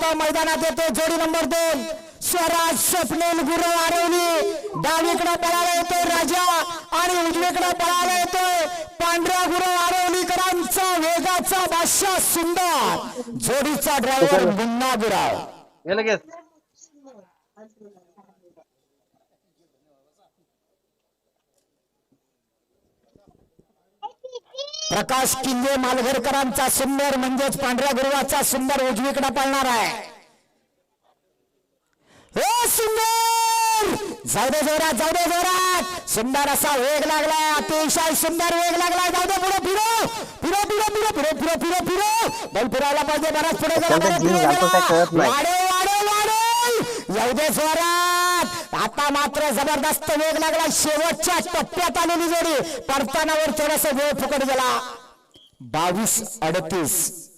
होता मैदानात येतो जोडी नंबर दोन. स्वराज स्वप्नील गुरु आरवली. डावीकडे पळायला येतोय राजा आणि उजवीकडे पळायला येतोय पांढऱ्या गुरु आरवलीकरांचा वेगाचा बादशाह सुंदर. जोडीचा ड्रायव्हर मुन्ना गुराव लगेच. प्रकाश किल्ले मालघरकरांचा सुंदर म्हणजेच पांढऱ्या गुरुवाचा सुंदर उजवीकडे पळणार आहे. हे सुंदर! जाऊ दे जोरात जाऊ दे जोरात. सुंदर असा वेग लागलाय अतिशय सुंदर वेग लागलाय. जाऊ दे पुढे फिरो. फिरो फिरो फिरो फिरो फिरो फिरो फिरो. बैल फिरायला पाहिजे बराच पुढे पुढे. वाढव वाढव वाढव. जाऊ दे जोरात. आता मात्र जबरदस्त वेग लागला. शेवटच्या टप्प्यात आलेली जोडी परतानावर थोडासा वेळ फुकट गेला. बावीस अडतीस.